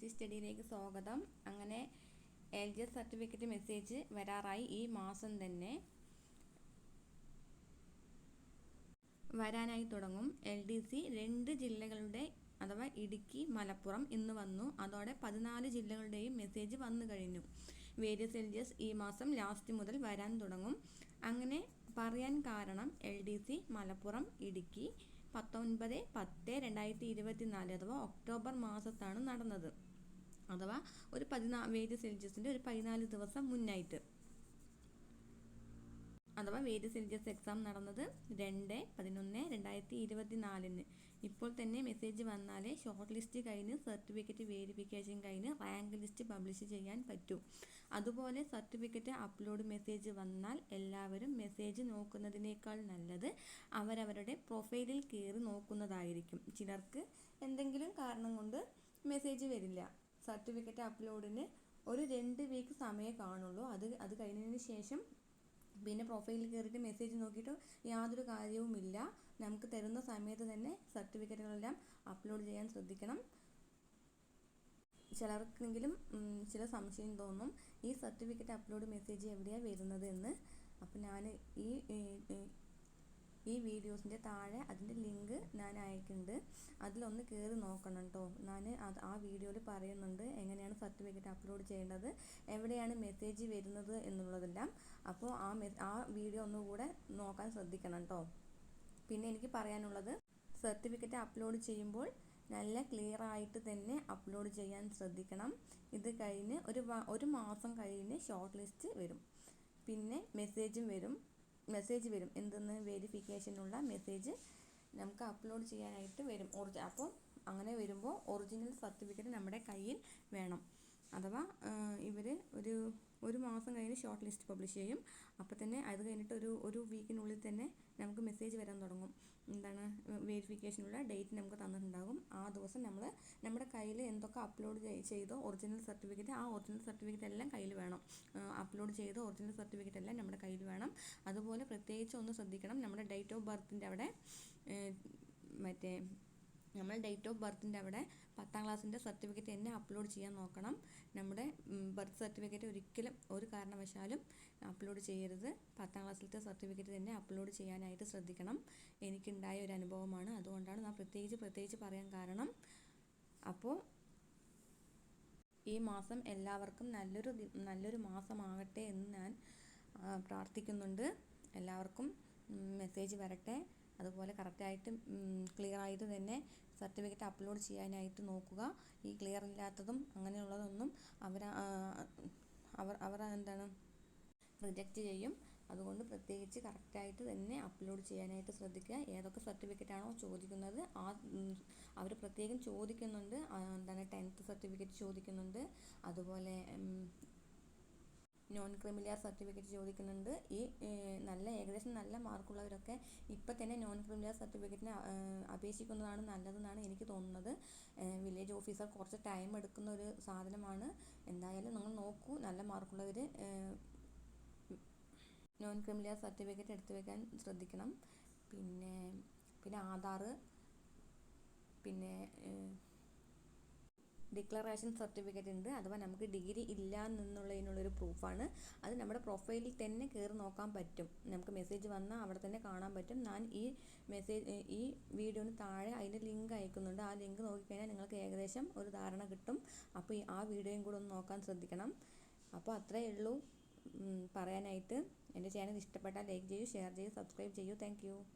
C സ്റ്റഡിയിലേക്ക് സ്വാഗതം. അങ്ങനെ L G S certificate message വരാറായി ഈ മാസം തന്നെ. വരാനായി തുടങ്ങും. എൽ ഡി സി രണ്ട് ജില്ലകളുടെ അഥവാ ഇടുക്കി മലപ്പുറം ഇന്ന് വന്നു. അതോടെ പതിനാല് ജില്ലകളുടെയും മെസ്സേജ് വന്നു കഴിഞ്ഞു. വേരിയസ് എൽ ജി എസ് ഈ മാസം ലാസ്റ്റ് മുതൽ വരാൻ തുടങ്ങും. അങ്ങനെ പറയാൻ കാരണം L D C Malappuram Idukki പത്തൊൻപത് പത്ത് രണ്ടായിരത്തി ഇരുപത്തി നാല് അഥവാ ഒക്ടോബർ മാസത്താണ് നടന്നത്. അഥവാ ഒരു പതിനാ വേദി സെൽഷ്യസിന്റെ ഒരു പതിനാല് ദിവസം മുന്നായിട്ട്. അഥവാ വേദി സെൽഷ്യസ് എക്സാം നടന്നത് രണ്ട് പതിനൊന്ന് രണ്ടായിരത്തി ഇരുപത്തി നാലിന് ഇപ്പോൾ തന്നെ മെസ്സേജ് വന്നാലേ ഷോർട്ട് ലിസ്റ്റ് കഴിഞ്ഞ് സർട്ടിഫിക്കറ്റ് വേരിഫിക്കേഷൻ കഴിഞ്ഞ് റാങ്ക് ലിസ്റ്റ് പബ്ലിഷ് ചെയ്യാൻ പറ്റൂ. അതുപോലെ സർട്ടിഫിക്കറ്റ് അപ്ലോഡ് മെസ്സേജ് വന്നാൽ എല്ലാവരും മെസ്സേജ് നോക്കുന്നതിനേക്കാൾ നല്ലത് അവരവരുടെ പ്രൊഫൈലിൽ കയറി നോക്കുന്നതായിരിക്കും. ചിലർക്ക് എന്തെങ്കിലും കാരണം കൊണ്ട് മെസ്സേജ് വരില്ല. സർട്ടിഫിക്കറ്റ് അപ്ലോഡിന് ഒരു രണ്ട് വീക്ക് സമയമേ കാണുള്ളൂ. അത് അത് കഴിഞ്ഞതിന് ശേഷം പിന്നെ പ്രൊഫൈലിൽ കയറിയിട്ട് മെസ്സേജ് നോക്കിയിട്ട് യാതൊരു കാര്യവുമില്ല. നമുക്ക് തരുന്ന സമയത്ത് തന്നെ സർട്ടിഫിക്കറ്റുകളെല്ലാം അപ്ലോഡ് ചെയ്യാൻ ശ്രദ്ധിക്കണം. ചിലർക്കെങ്കിലും ചില സംശയം തോന്നും ഈ സർട്ടിഫിക്കറ്റ് അപ്ലോഡ് മെസ്സേജ് എവിടെയാണ് വരുന്നത് എന്ന്. അപ്പോൾ ഞാൻ ഈ ഈ വീഡിയോസിന്റെ താഴെ അതിന്റെ ലിങ്ക് ഞാൻ അയക്കുന്നുണ്ട് അതിലൊന്ന് കയറി നോക്കണം കേട്ടോ ഞാൻ അത് ആ വീഡിയോയിൽ പറയുന്നുണ്ട് എങ്ങനെയാണ് സർട്ടിഫിക്കറ്റ് അപ്ലോഡ് ചെയ്യേണ്ടത് എവിടെയാണ് മെസ്സേജ് വരുന്നത് എന്നുള്ളതെല്ലാം. അപ്പോൾ ആ ആ വീഡിയോ ഒന്നുകൂടെ നോക്കാൻ ശ്രദ്ധിക്കണം കേട്ടോ പിന്നെ എനിക്ക് പറയാനുള്ളത് സർട്ടിഫിക്കറ്റ് അപ്ലോഡ് ചെയ്യുമ്പോൾ നല്ല ക്ലിയർ ആയിട്ട് തന്നെ അപ്ലോഡ് ചെയ്യാൻ ശ്രദ്ധിക്കണം. ഇത് കഴിഞ്ഞ് ഒരു ഒരു മാസം കഴിഞ്ഞ് ഷോർട്ട് ലിസ്റ്റ് വരും. പിന്നെ മെസ്സേജും വരും. മെസ്സേജ് വരും. എന്തെന്ന് വെരിഫിക്കേഷനുള്ള മെസ്സേജ് നമുക്ക് അപ്ലോഡ് ചെയ്യാനായിട്ട് വരും. ഒറിജി അപ്പോൾ അങ്ങനെ വരുമ്പോൾ ഒറിജിനൽ സർട്ടിഫിക്കറ്റ് നമ്മുടെ കയ്യിൽ വേണം. അഥവാ ഇവർ ഒരു ഒരു മാസം കഴിഞ്ഞ് ഷോർട്ട് ലിസ്റ്റ് പബ്ലിഷ് ചെയ്യും. അപ്പോൾ തന്നെ അത് കഴിഞ്ഞിട്ട് ഒരു ഒരു വീക്കിനുള്ളിൽ തന്നെ നമുക്ക് മെസ്സേജ് വരാൻ തുടങ്ങും. എന്താണ് വെരിഫിക്കേഷനുള്ള ഡേറ്റ് നമുക്ക് തന്നിട്ടുണ്ടാകും ആ ദിവസം നമ്മൾ നമ്മുടെ കയ്യിൽ എന്തൊക്കെ അപ്ലോഡ് ചെയ്തോ ഒറിജിനൽ സർട്ടിഫിക്കറ്റ് ആ ഒറിജിനൽ സർട്ടിഫിക്കറ്റ് എല്ലാം കയ്യിൽ വേണം. അപ്ലോഡ് ചെയ്ത ഒറിജിനൽ സർട്ടിഫിക്കറ്റ് എല്ലാം നമ്മുടെ കയ്യിൽ വേണം. അതുപോലെ പ്രത്യേകിച്ച് ഒന്ന് ശ്രദ്ധിക്കണം നമ്മുടെ ഡേറ്റ് ഓഫ് ബർത്തിന്റെ അവിടെ മറ്റേ നമ്മൾ ഡേറ്റ് ഓഫ് ബർത്തിന്റെ അവിടെ പത്താം ക്ലാസ്സിന്റെ സർട്ടിഫിക്കറ്റ് തന്നെ അപ്ലോഡ് ചെയ്യാൻ നോക്കണം. നമ്മുടെ ബർത്ത് സർട്ടിഫിക്കറ്റ് ഒരിക്കലും ഒരു കാരണവശാലും അപ്ലോഡ് ചെയ്യരുത്. പത്താം ക്ലാസ്സിലത്തെ സർട്ടിഫിക്കറ്റ് തന്നെ അപ്ലോഡ് ചെയ്യാനായിട്ട് ശ്രദ്ധിക്കണം. എനിക്കുണ്ടായ ഒരു അനുഭവമാണ്. അതുകൊണ്ടാണ് ഞാൻ പ്രത്യേകിച്ച് പ്രത്യേകിച്ച് പറയാൻ കാരണം. അപ്പോൾ ഈ മാസം എല്ലാവർക്കും നല്ലൊരു നല്ലൊരു മാസമാകട്ടെ എന്ന് ഞാൻ പ്രാർത്ഥിക്കുന്നുണ്ട്. എല്ലാവർക്കും മെസ്സേജ് വരട്ടെ. അതുപോലെ കറക്റ്റായിട്ട് ക്ലിയർ ആയിട്ട് തന്നെ സർട്ടിഫിക്കറ്റ് അപ്ലോഡ് ചെയ്യാനായിട്ട് നോക്കുക. ഈ ക്ലിയർ ഇല്ലാത്തതും അങ്ങനെയുള്ളതൊന്നും അവർ അവർ അവർ എന്താണ് റിജക്റ്റ് ചെയ്യും. അതുകൊണ്ട് പ്രത്യേകിച്ച് കറക്റ്റായിട്ട് തന്നെ അപ്ലോഡ് ചെയ്യാനായിട്ട് ശ്രദ്ധിക്കുക. ഏതൊക്കെ സർട്ടിഫിക്കറ്റ് ആണോ ചോദിക്കുന്നത് ആ അവർ പ്രത്യേകം ചോദിക്കുന്നുണ്ട്. എന്താണ് ടെൻത്ത് സർട്ടിഫിക്കറ്റ് ചോദിക്കുന്നുണ്ട്. അതുപോലെ നോൺ ക്രിമിലിയർ സർട്ടിഫിക്കറ്റ് ചോദിക്കുന്നുണ്ട്. ഈ നല്ല ഏകദേശം നല്ല മാർക്കുള്ളവരൊക്കെ ഇപ്പം തന്നെ നോൺ ക്രിമിലിയർ സർട്ടിഫിക്കറ്റിന് അപേക്ഷിക്കുന്നതാണ് നല്ലതെന്നാണ് എനിക്ക് തോന്നുന്നത്. വില്ലേജ് ഓഫീസർ കുറച്ച് ടൈം എടുക്കുന്ന ഒരു സാധനമാണ്. എന്തായാലും നിങ്ങൾ നോക്കൂ നല്ല മാർക്കുള്ളവർ നോൺ ക്രിമിലിയർ സർട്ടിഫിക്കറ്റ് എടുത്തു വെക്കാൻ ശ്രദ്ധിക്കണം. പിന്നെ പിന്നെ ആധാർ പിന്നെ ഡിക്ലറേഷൻ സർട്ടിഫിക്കറ്റ് ഉണ്ട്. അഥവാ നമുക്ക് ഡിഗ്രി ഇല്ല എന്നുള്ളതിനുള്ളൊരു പ്രൂഫാണ്. അത് നമ്മുടെ പ്രൊഫൈലിൽ തന്നെ കയറി നോക്കാൻ പറ്റും. നമുക്ക് മെസ്സേജ് വന്നാൽ അവിടെ തന്നെ കാണാൻ പറ്റും. ഞാൻ ഈ മെസ്സേജ് ഈ വീഡിയോന് താഴെ അതിന്റെ ലിങ്ക് അയക്കുന്നുണ്ട്. ആ ലിങ്ക് നോക്കിക്കഴിഞ്ഞാൽ നിങ്ങൾക്ക് ഏകദേശം ഒരു ധാരണ കിട്ടും. അപ്പോൾ ആ വീഡിയോയും കൂടെ ഒന്ന് നോക്കാൻ ശ്രദ്ധിക്കണം. അപ്പോൾ അത്രയേ ഉള്ളൂ. പറയാനായിട്ട്. എന്റെ ചാനൽ ഇഷ്ടപ്പെട്ടാൽ ലൈക്ക് ചെയ്യൂ ഷെയർ ചെയ്യൂ സബ്സ്ക്രൈബ് ചെയ്യൂ. താങ്ക്